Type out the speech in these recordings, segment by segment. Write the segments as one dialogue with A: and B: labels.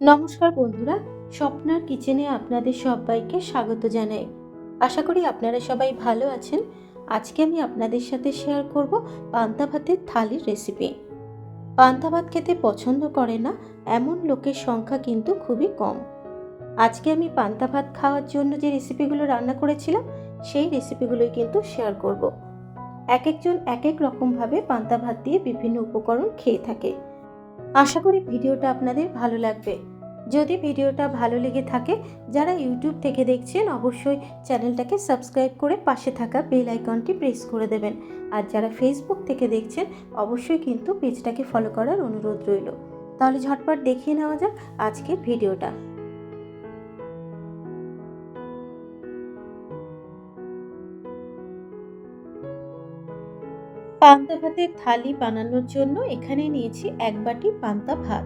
A: নমস্কার বন্ধুরা, স্বপ্নার কিচেনে আপনাদের সবাইকে স্বাগত জানাই। আশা করি আপনারা সবাই ভালো আছেন। আজকে আমি আপনাদের সাথে শেয়ার করব পান্তা ভাতের থালির রেসিপি পান্তা ভাত খেতে পছন্দ করে না, এমন লোকের সংখ্যা কিন্তু খুবই কম। আজকে আমি পান্তা ভাত খাওয়ার জন্য যে রেসিপিগুলো রান্না করেছিলাম, সেই রেসিপিগুলোই কিন্তু শেয়ার করব। এক একজন এক এক রকমভাবে পান্তা ভাত দিয়ে বিভিন্ন উপকরণ খেয়ে থাকে। আশা করি ভিডিওটা আপনাদের ভালো লাগবে। যদি ভিডিওটা ভালো লেগে থাকে, যারা ইউটিউব থেকে দেখছেন, অবশ্যই চ্যানেলটাকে সাবস্ক্রাইব করে পাশে থাকা বেল আইকনটি প্রেস করে দেবেন। আর যারা ফেসবুক থেকে দেখছেন, অবশ্যই কিন্তু পেজটাকে ফলো করার অনুরোধ রইল। তাহলে ঝটপট দেখিয়ে নেওয়া যাক আজকের ভিডিওটা। পান্তা ভাতের থালি বানানোর জন্য এখানে নিয়েছি এক বাটি পান্তা ভাত।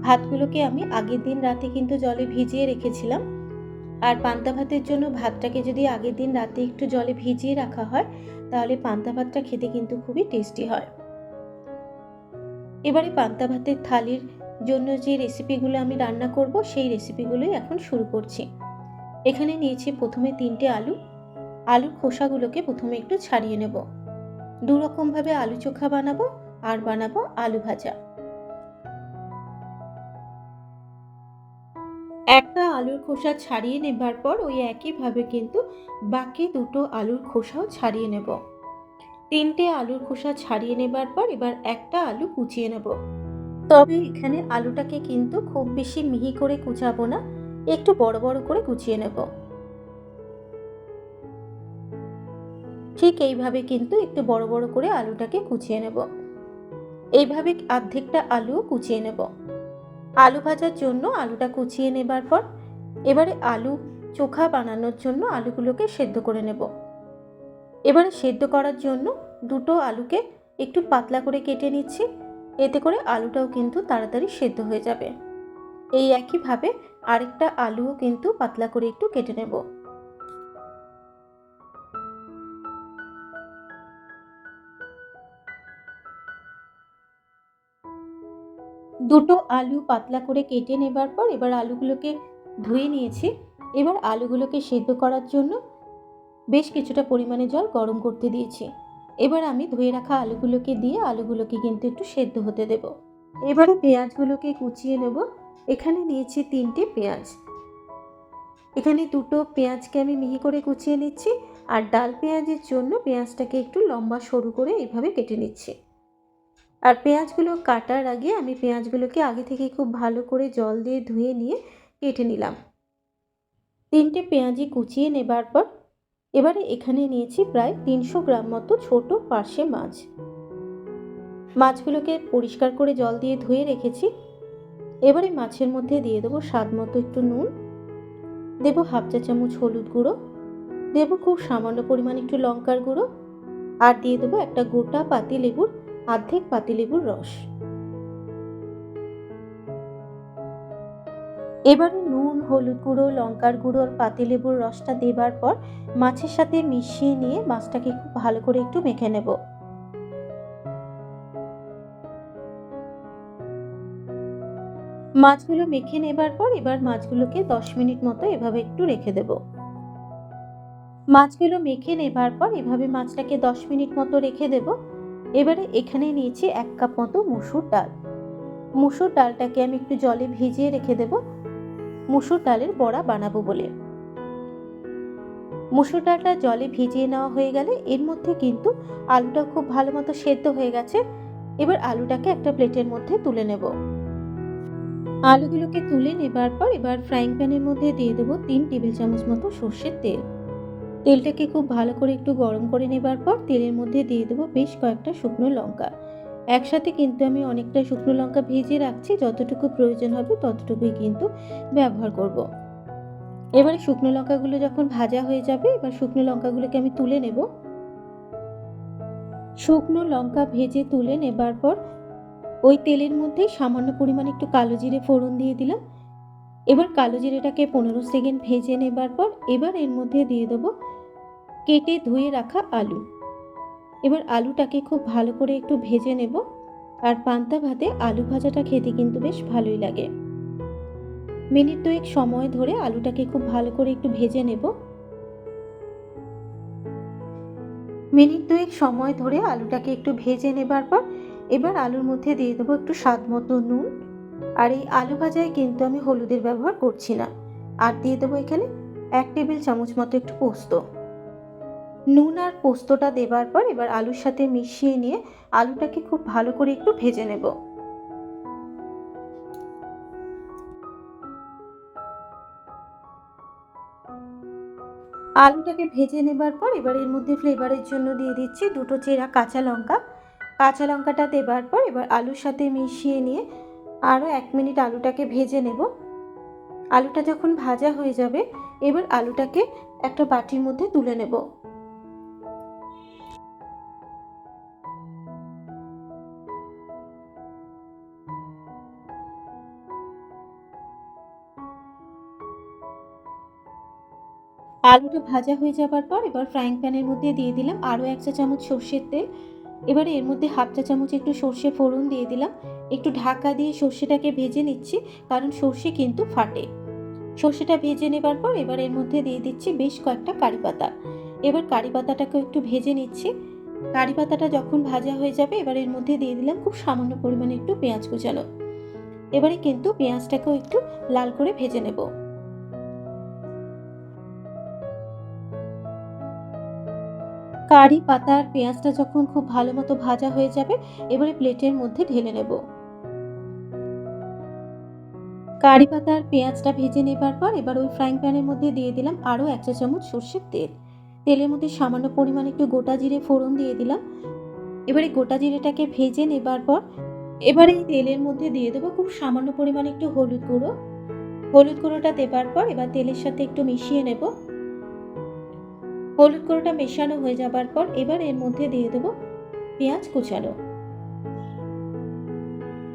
A: ভাতগুলোকে আমি আগের দিন রাতে কিন্তু জলে ভিজিয়ে রেখেছিলাম। আর পান্তা ভাতের জন্য ভাতটাকে যদি আগের দিন রাতে একটু জলে ভিজিয়ে রাখা হয়, তাহলে পান্তা ভাতটা খেতে কিন্তু খুবই টেস্টি হয়। এবারে পান্তা ভাতের থালির জন্য যে রেসিপিগুলো আমি রান্না করব, সেই রেসিপিগুলোই এখন শুরু করছি। এখানে নিয়েছি প্রথমে তিনটে আলু। আলুর খোসাগুলোকে প্রথমে একটু ছাড়িয়ে নেব। দু রকমভাবে আলু চোখা বানাবো আর বানাবো আলু ভাজা। একটা আলুর খোসা ছাড়িয়ে নেবার পর ওই একইভাবে কিন্তু বাকি দুটো আলুর খোসাও ছাড়িয়ে নেব। তিনটে আলুর খোসা ছাড়িয়ে নেবার পর এবার একটা আলু কুচিয়ে নেব। তবে এখানে আলুটাকে কিন্তু খুব বেশি মিহি করে কুচাবো না, একটু বড় বড় করে কুচিয়ে নেব। ঠিক এইভাবে কিন্তু একটু বড় বড় করে আলুটাকে কুচিয়ে নেব। এইভাবে অর্ধেকটা আলুও কুচিয়ে নেব। আলু ভাজার জন্য আলুটা কুচিয়ে নেবার পর এবারে আলু চোখা বানানোর জন্য আলুগুলোকে সেদ্ধ করে নেব। এবারে সেদ্ধ করার জন্য দুটো আলুকে একটু পাতলা করে কেটে নিচ্ছি। এতে করে আলুটাও কিন্তু তাড়াতাড়ি সেদ্ধ হয়ে যাবে। এই একইভাবে আরেকটা আলুও কিন্তু পাতলা করে একটু কেটে নেব। দুটো আলু পাতলা করে কেটে নেবার পর এবার আলুগুলোকে ধুয়ে নিয়েছি। এবার আলুগুলোকে সেদ্ধ করার জন্য বেশ কিছুটা পরিমাণে জল গরম করতে দিয়েছি। এবার আমি ধুয়ে রাখা আলুগুলোকে দিয়ে আলুগুলোকে কিন্তু একটু সেদ্ধ হতে দেব। এবারে পেঁয়াজগুলোকে কুচিয়ে নেব। এখানে নিয়েছি তিনটে পেঁয়াজ। এখানে দুটো পেঁয়াজকে আমি মিহি করে কুচিয়ে নিচ্ছি আর ডাল পেঁয়াজের জন্য পেঁয়াজটাকে একটু লম্বা সরু করে এইভাবে কেটে নিচ্ছি। আর পেঁয়াজগুলো কাটার আগে আমি পেঁয়াজগুলোকে আগে থেকে খুব ভালো করে জল দিয়ে ধুয়ে নিয়ে কেটে নিলাম। তিনটে পেঁয়াজি কুচিয়ে নেবার পর এবারে এখানে নিয়েছি প্রায় তিনশো গ্রাম মতো ছোট পার্শে মাছ। মাছগুলোকে পরিষ্কার করে জল দিয়ে ধুয়ে রেখেছি। এবারে মাছের মধ্যে দিয়ে দেবো স্বাদ মতো একটু নুন। দেবো হাফ চা চামচ হলুদ গুঁড়ো। দেবো খুব সামান্য পরিমাণ একটু লঙ্কার গুঁড়ো। আর দিয়ে দেবো একটা গোটা পাতি লেবুর অর্ধেক পাতিলেবুর রস। এবারে নুন, হলুদ গুঁড়ো, লঙ্কার গুঁড়ো আর পাতিলেবুর রসটা দেবার পর মাছের সাথে মিশিয়ে নিয়ে মাছটাকে খুব ভালো করে একটু মেখে নেব। মাছগুলো মেখে নেবার পর এবার মাছগুলোকে দশ মিনিট মতো এভাবে একটু রেখে দেব। মাছগুলো মেখে নেবার পর এভাবে মাছটাকে দশ মিনিট মতো রেখে দেবো। এবারে এখানে নিয়েছি এক কাপ মতো মুসুর ডাল। মুসুর ডালটাকে আমি একটু জলে ভিজিয়ে রেখে দেব। মুসুর ডালের বড়া বানাবো বলে। মুসুর ডালটা জলে ভিজিয়ে নেওয়া হয়ে গেলে এর মধ্যে কিন্তু আলুটা খুব ভালো মতো সেদ্ধ হয়ে গেছে। এবার আলুটাকে একটা প্লেটের মধ্যে তুলে নেব। আলুগুলোকে তুলে নেবার পর এবার ফ্রাইং প্যানের মধ্যে দিয়ে দেবো তিন টেবিল চামচ মতো সর্ষের তেল। তেলটাকে খুব ভালো করে একটু গরম করে নেবার পর তেলের মধ্যে দিয়ে দেবো বেশ কয়েকটা শুকনো লঙ্কা। একসাথে কিন্তু আমি অনেকটা শুকনো লঙ্কা ভেজে রাখছি, যতটুকু প্রয়োজন হবে ততটুকুই কিন্তু ব্যবহার করব। এবারে শুকনো লঙ্কাগুলো যখন ভাজা হয়ে যাবে, এবার শুকনো লঙ্কাগুলোকে আমি তুলে নেব। শুকনো লঙ্কা ভেজে তুলে নেবার পর ওই তেলের মধ্যেই সামান্য পরিমাণ একটু কালো জিরে ফোড়ন দিয়ে দিলাম। এবার কালো জিরেটাকে পনেরো সেকেন্ড ভেজে নেবার পর এবার এর মধ্যে দিয়ে দেবো কেটে ধুয়ে রাখা আলু। এবার আলুটাকে খুব ভালো করে একটু ভেজে নেব আর পান্তা ভাতে আলু ভাজাটা খেতে কিন্তু বেশ ভালোই লাগে। মিনিট দুয়েক সময় ধরে আলুটাকে খুব ভালো করে একটু ভেজে নেব। মিনিট দুয়েক সময় ধরে আলুটাকে একটু ভেজে নেবার পর এবার আলুর মধ্যে দিয়ে দেবো একটু স্বাদ মতো নুন। আর এই আলু ভাজায় কিন্তু আমি হলুদের ব্যবহার করছি না। আর দিয়ে দেবো এখানে এক টেবিল চামচ মতো একটু পোস্ত। নুন আর পোস্তটা দেবার পর এবার আলুর সাথে মিশিয়ে নিয়ে আলুটাকে খুব ভালো করে একটু ভেজে নেব। আলুটাকে ভেজে নেবার পর এবার এর মধ্যে ফ্লেভারের জন্য দিয়ে দিচ্ছি দুটো চেরা কাঁচা লঙ্কা। কাঁচা লঙ্কাটা দেবার পর এবার আলুর সাথে মিশিয়ে নিয়ে আরও এক মিনিট আলুটাকে ভেজে নেব। আলুটা যখন ভাজা হয়ে যাবে, এবার আলুটাকে একটা বাটির মধ্যে তুলে নেব। আলুটা ভাজা হয়ে যাবার পর এবার ফ্রাইং প্যানের মধ্যে দিয়ে দিলাম আরও এক চা চামচ সর্ষের তেল। এবারে এর মধ্যে হাফ চা চামচ একটু সর্ষে ফোড়ন দিয়ে দিলাম। একটু ঢাকা দিয়ে সর্ষেটাকে ভেজে নিচ্ছি, কারণ সর্ষে কিন্তু ফাটে। সর্ষেটা ভেজে নেবার পর এবার এর মধ্যে দিয়ে দিচ্ছি বেশ কয়েকটা কারি পাতা। এবার কারি পাতাটাকে একটু ভেজে নিচ্ছি। কারি পাতাটা যখন ভাজা হয়ে যাবে, এবার এর মধ্যে দিয়ে দিলাম খুব সামান্য পরিমাণে একটু পেঁয়াজ কুচানো। এবারে কিন্তু পেঁয়াজটাকেও একটু লাল করে ভেজে নেব। কারি পাতা আর পেঁয়াজটা যখন খুব ভালো মতো ভাজা হয়ে যাবে, এবারে প্লেটের মধ্যে ঢেলে নেব। কারি পাতা আর পেঁয়াজটা ভেজে নেবার পর এবার ওই ফ্রাইং প্যানের মধ্যে দিয়ে দিলাম আরও এক চা চামচ সর্ষের তেল। তেলের মধ্যে সামান্য পরিমাণ একটু গোটা জিরে ফোড়ন দিয়ে দিলাম। এবারে গোটা জিরেটাকে ভেজে নেবার পর এবার এই তেলের মধ্যে দিয়ে দেবো খুব সামান্য পরিমাণ একটু হলুদ গুঁড়ো। হলুদ গুঁড়োটা দেবার পর এবার তেলের সাথে একটু মিশিয়ে নেব। হলুদ গুঁড়োটা মেশানো হয়ে যাবার পর এবার এর মধ্যে দিয়ে দেবো পেঁয়াজ কুচানো।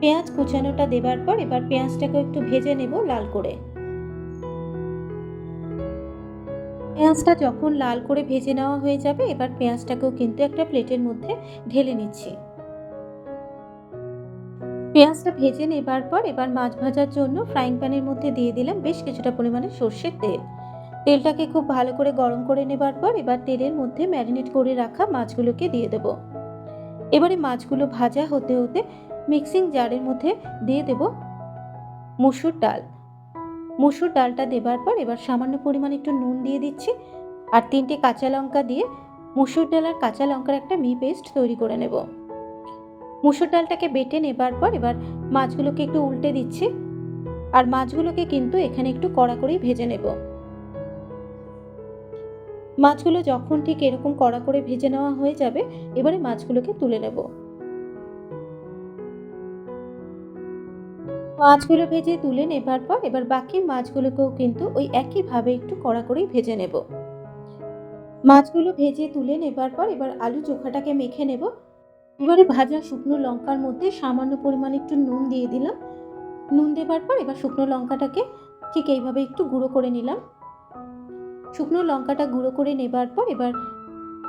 A: পেঁয়াজ কুচানোটা দেবার পর এবার পেঁয়াজটাকে একটু ভেজে নেব লাল করে। পেঁয়াজটা যখন লাল করে ভেজে নেওয়া হয়ে যাবে, এবার পেঁয়াজটাকেও কিন্তু একটা প্লেটের মধ্যে ঢেলে নিচ্ছি। পেঁয়াজটা ভেজে নেবার পর এবার মাছ ভাজার জন্য ফ্রাইং প্যানের মধ্যে দিয়ে দিলাম বেশ কিছুটা পরিমাণে সর্ষের তেল। তেলটাকে খুব ভালো করে গরম করে নেবার পর এবার তেলের মধ্যে ম্যারিনেট করে রাখা মাছগুলোকে দিয়ে দেব। এবারে মাছগুলো ভাজা হতে হতে মিক্সিং জারের মধ্যে দিয়ে দেব মুসুর ডাল। মুসুর ডালটা দেবার পর এবার সামান্য পরিমাণে একটু নুন দিয়ে দিচ্ছি আর তিনটে কাঁচা লঙ্কা দিয়ে মুসুর ডাল আর কাঁচা লঙ্কার একটা মি পেস্ট তৈরি করে নেব। মুসুর ডালটাকে বেটে নেবার পর এবার মাছগুলোকে একটু উল্টে দিচ্ছি আর মাছগুলোকে কিন্তু এখানে একটু কড়া করেই ভেজে নেব। মাছগুলো যখন ঠিক এরকম কড়া করে ভেজে নেওয়া হয়ে যাবে, এবারে মাছগুলোকে তুলে নেব। মাছগুলো ভেজে তুলে নেবার পর এবার বাকি মাছগুলোকেও কিন্তু ওই একইভাবে একটু কড়া করেই ভেজে নেব। মাছগুলো ভেজে তুলে নেবার পর এবার আলু চোখাটাকে মেখে নেব। এবারে ভাজা শুকনো লঙ্কার মধ্যে সামান্য পরিমাণে একটু নুন দিয়ে দিলাম। নুন দেবার পর এবার শুকনো লঙ্কাটাকে ঠিক এইভাবে একটু গুঁড়ো করে নিলাম। শুকনো লঙ্কাটা গুঁড়ো করে নেবার পর এবার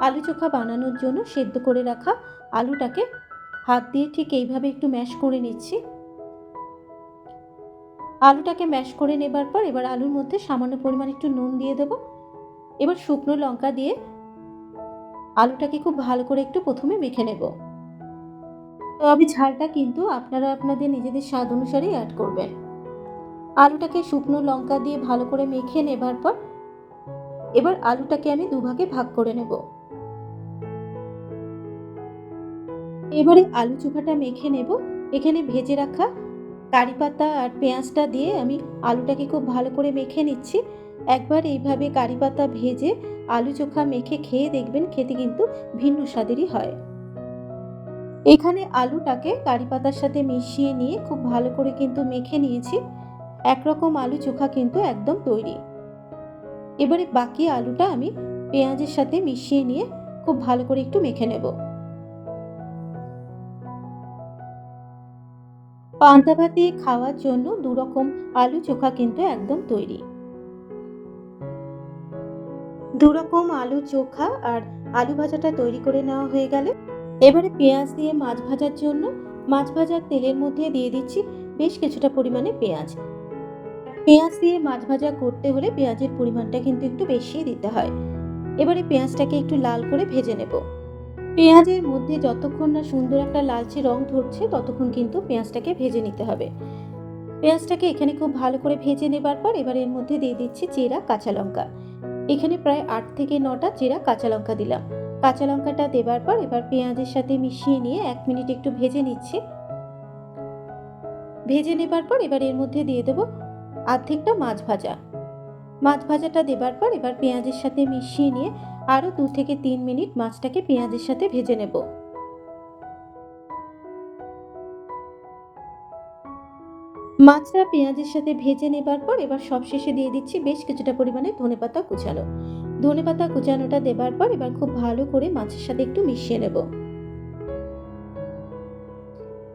A: আলু চোখা বানানোর জন্য সেদ্ধ করে রাখা আলুটাকে হাত দিয়ে ঠিক এইভাবে একটু ম্যাশ করে নিচ্ছি। আলুটাকে ম্যাশ করে নেবার পর এবার আলুর মধ্যে সামান্য পরিমাণ একটু নুন দিয়ে দেবো। এবার শুকনো লঙ্কা দিয়ে আলুটাকে খুব ভালো করে একটু প্রথমে মেখে নেব। তো আমি ঝালটা কিন্তু আপনারা আপনাদের নিজেদের স্বাদ অনুসারেই অ্যাড করবেন। আলুটাকে শুকনো লঙ্কা দিয়ে ভালো করে মেখে নেবার পর এবার আলুটাকে আমি দুভাগে ভাগ করে নেব। এবারে আলু চোখাটা মেখে নেব। এখানে ভেজে রাখা কারি পাতা আর পেঁয়াজটা দিয়ে আমি আলুটাকে খুব ভালো করে মেখে নিচ্ছি। একবার এইভাবে কারি পাতা ভেজে আলু চোখা মেখে খেয়ে দেখবেন খেতে কিন্তু ভিন্ন স্বাদেরই হয়। এখানে আলুটাকে কারি পাতার সাথে মিশিয়ে নিয়ে খুব ভালো করে কিন্তু মেখে নিয়েছি। একরকম আলু চোখা কিন্তু একদম তৈরি। এবারে বাকি আলুটা আমি পেঁয়াজের সাথে মিশিয়ে নিয়ে খুব ভালো করে একটু মেখে নেব। পান্তা ভাত খাওয়ার জন্য দু রকম আলু চোখা কিন্তু একদম তৈরি। দু রকম আলু চোখা আর আলু ভাজাটা তৈরি করে নেওয়া হয়ে গেলে এবারে পেঁয়াজ দিয়ে মাছ ভাজার জন্য মাছ ভাজার তেলের মধ্যে দিয়ে দিচ্ছি বেশ কিছুটা পরিমাণে পেঁয়াজ। পেঁয়াজ দিয়ে মাছ ভাজা করতে হলে পেঁয়াজের পরিমাণটা কিন্তু একটু বেশি দিতে হয়। এবারে পেঁয়াজটাকে একটু লাল করে ভেজে নেব। পেঁয়াজের মধ্যে যতক্ষণ না সুন্দর একটা লালচে রং ধরছে, ততক্ষণ কিন্তু পেঁয়াজটাকে ভেজে নিতে হবে। পেঁয়াজটাকে এখানে খুব ভালো করে ভেজে নেবার পর এবার এর মধ্যে দিয়ে দিচ্ছি চেরা কাঁচা লঙ্কা। এখানে প্রায় আট থেকে নটা চেরা কাঁচা লঙ্কা দিলাম। কাঁচা লঙ্কাটা দেবার পর এবার পেঁয়াজের সাথে মিশিয়ে নিয়ে এক মিনিট একটু ভেজে নিচ্ছি। ভেজে নেবার পর এবার এর মধ্যে দিয়ে দেবো আর্ধেকটা মাছ ভাজা। মাছ ভাজাটা দেবার পর এবার পেঁয়াজের সাথে মিশিয়ে নিয়ে আরও দু থেকে তিন মিনিট মাছটাকে পেঁয়াজের সাথে ভেজে নেব। মাছটা পেঁয়াজের সাথে ভেজে নেবার পর এবার সবশেষে দিয়ে দিচ্ছি বেশ কিছুটা পরিমাণে ধনেপাতা কুচানো। ধনেপাতা কুচানোটা দেবার পর এবার খুব ভালো করে মাছের সাথে একটু মিশিয়ে নেব।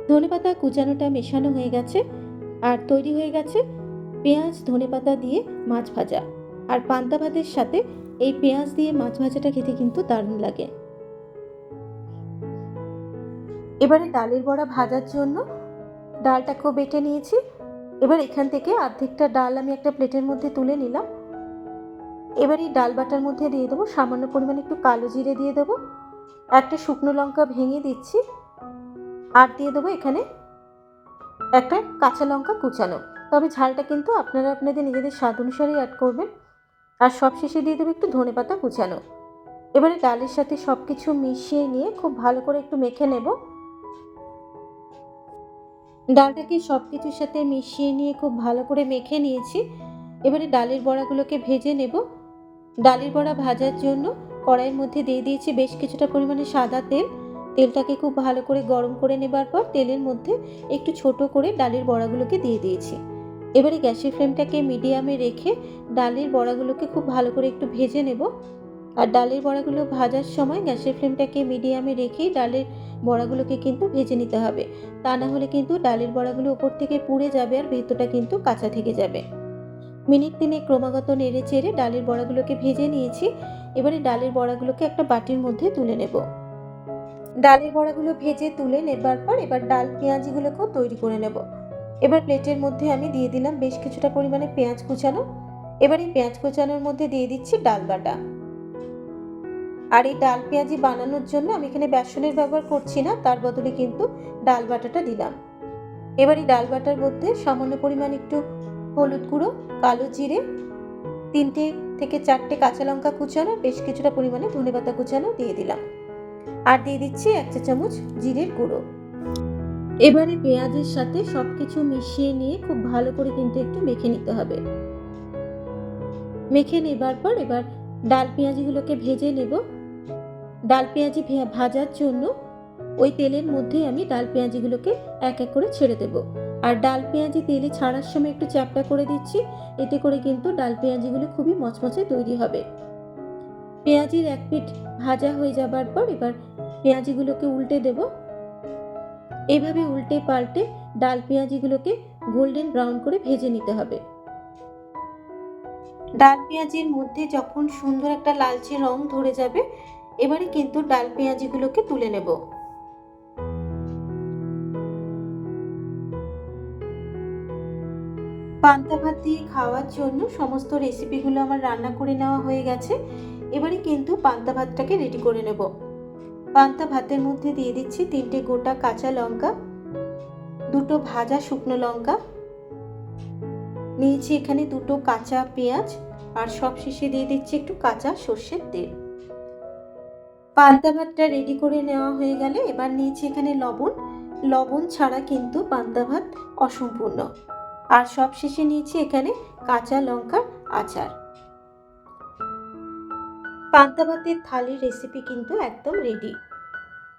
A: ধনেপাতা কুচানোটা মেশানো হয়ে গেছে। আর তৈরি হয়ে গেছে পেঁয়াজ ধনেপাতা দিয়ে মাছ ভাজা। আর পান্তা ভাতের সাথে এই পেঁয়াজ দিয়ে মাছ ভাজাটা খেতে কিন্তু দারুণ লাগে। এবারে ডালের বড়া ভাজার জন্য ডালটাকেও বেটে নিয়েছি। এবার এখান থেকে অর্ধেকটা ডাল আমি একটা প্লেটের মধ্যে তুলে নিলাম। এবার এই ডাল বাটার মধ্যে দিয়ে দেবো সামান্য পরিমাণে একটু কালো জিরে দিয়ে দেবো। একটা শুকনো লঙ্কা ভেঙে দিচ্ছি। আর দিয়ে দেবো এখানে একটা কাঁচা লঙ্কা কুচানো। তবে ঝালটা কিন্তু আপনারা আপনাদের নিজেদের স্বাদ অনুসারেই অ্যাড করবেন। আর সব শেষে দিয়ে দেবো একটু ধনে পাতা কুচানো। এবারে ডালের সাথে সব কিছু মিশিয়ে নিয়ে খুব ভালো করে একটু মেখে নেব। ডালটাকে সব কিছুর সাথে মিশিয়ে নিয়ে খুব ভালো করে মেখে নিয়েছি। এবারে ডালের বড়াগুলোকে ভেজে নেব। ডালের বড়া ভাজার জন্য কড়াইয়ের মধ্যে দিয়ে দিয়েছি বেশ কিছুটা পরিমাণে সাদা তেল। তেলটাকে খুব ভালো করে গরম করে নেবার পর তেলের মধ্যে একটু ছোট করে ডালের বড়াগুলোকে দিয়ে দিয়েছি। এবারে গ্যাসের ফ্লেমটাকে মিডিয়ামে রেখে ডালের বড়াগুলোকে খুব ভালো করে একটু ভেজে নেব। আর ডালের বড়াগুলো ভাজার সময় গ্যাসের ফ্লেমটাকে মিডিয়ামে রেখেই ডালের বড়াগুলোকে কিন্তু ভেজে নিতে হবে। তা না হলে কিন্তু ডালের বড়াগুলো ওপর থেকে পুড়ে যাবে আর ভেতরটা কিন্তু কাঁচা থেকে যাবে। মিনিট তিনে ক্রমাগত নেড়ে চেড়ে ডালের বড়াগুলোকে ভেজে নিয়েছি। এবারে ডালের বড়াগুলোকে একটা বাটির মধ্যে তুলে নেব। ডালের বড়াগুলো ভেজে তুলে নেবার পর এবার ডাল পেঁয়াজিগুলোকেও তৈরি করে নেব। এবার প্লেটের মধ্যে আমি দিয়ে দিলাম বেশ কিছুটা পরিমাণে পেঁয়াজ কুচানো। এবার এই পেঁয়াজ কুচানোর মধ্যে দিয়ে দিচ্ছি ডাল বাটা। আর এই ডাল পেঁয়াজি বানানোর জন্য আমি এখানে বেসনের ব্যবহার করছি না, তার বদলে কিন্তু ডাল বাটাটা দিলাম। এবার এই ডাল বাটার মধ্যে সামান্য পরিমাণ একটু হলুদ গুঁড়ো, কালো জিরে, তিনটে থেকে চারটে কাঁচা লঙ্কা কুচানো, বেশ কিছুটা পরিমাণে ধনেপাতা কুচানো দিয়ে দিলাম। আর দিয়ে দিচ্ছি এক চা চামচ জিরের গুঁড়ো। এবারে পেঁয়াজের সাথে সব কিছু মিশিয়ে নিয়ে খুব ভালো করে কিন্তু একটু মেখে নিতে হবে। মেখে নেবার পর এবার ডাল পেঁয়াজিগুলোকে ভেজে নেব। ডাল পেঁয়াজি ভাজার জন্য ওই তেলের মধ্যে আমি ডাল পেঁয়াজিগুলোকে এক এক করে ছেড়ে দেব। আর ডাল পেঁয়াজি তেলে ছাড়ার সময় একটু চ্যাপটা করে দিচ্ছি, এতে করে কিন্তু ডাল পেঁয়াজিগুলো খুবই মচমচে তৈরি হবে। পেঁয়াজির এক পিঠ ভাজা হয়ে যাবার পর এবার পেঁয়াজিগুলোকে উল্টে দেব। এইভাবে উল্টে পাল্টে ডাল পেঁয়াজিগুলোকে গোল্ডেন ব্রাউন করে ভেজে নিতে হবে। ডাল পেঁয়াজির মধ্যে যখন সুন্দর একটা লালচে রং ধরে যাবে, এবারে কিন্তু ডাল পেঁয়াজিগুলোকে তুলে নেব। পান্তা ভাত দিয়ে খাওয়ার জন্য সমস্ত রেসিপিগুলো আমার রান্না করে নেওয়া হয়ে গেছে। এবারে কিন্তু পান্তা ভাতটাকে রেডি করে নেব। পান্তা ভাতের মধ্যে দিয়ে দিচ্ছি তিনটে গোটা কাঁচা লঙ্কা, দুটো ভাজা শুকনো লঙ্কা, নিয়েছি এখানে দুটো কাঁচা পেঁয়াজ, আর সব শেষে দিয়ে দিচ্ছি একটু কাঁচা সর্ষের তেল। পান্তা ভাতটা রেডি করে নেওয়া হয়ে গেলে এবার নিয়েছি এখানে লবণ। লবণ ছাড়া কিন্তু পান্তা ভাত অসম্পূর্ণ। আর সব শেষে নিয়েছি এখানে কাঁচা লঙ্কার আচার। পান্তা ভাতের থালির রেসিপি কিন্তু একদম রেডি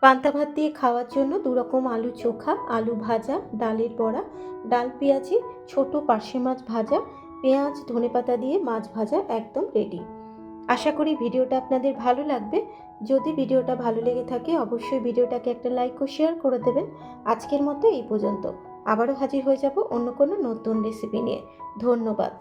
A: পান্তা ভাত দিয়ে খাওয়ার জন্য দু রকম আলু চোখা, আলু ভাজা, ডালের বড়া, ডাল পেঁয়াজি, ছোট পার্শে মাছ ভাজা, পেঁয়াজ ধনেপাতা দিয়ে মাছ ভাজা একদম রেডি আশা করি ভিডিওটা আপনাদের ভালো লাগবে। যদি ভিডিওটা ভালো লেগে থাকে, অবশ্যই ভিডিওটাকে একটা লাইক ও শেয়ার করে দেবেন। আজকের মতো এই পর্যন্ত। আবারও হাজির হয়ে যাব অন্য কোনো নতুন রেসিপি নিয়ে। ধন্যবাদ।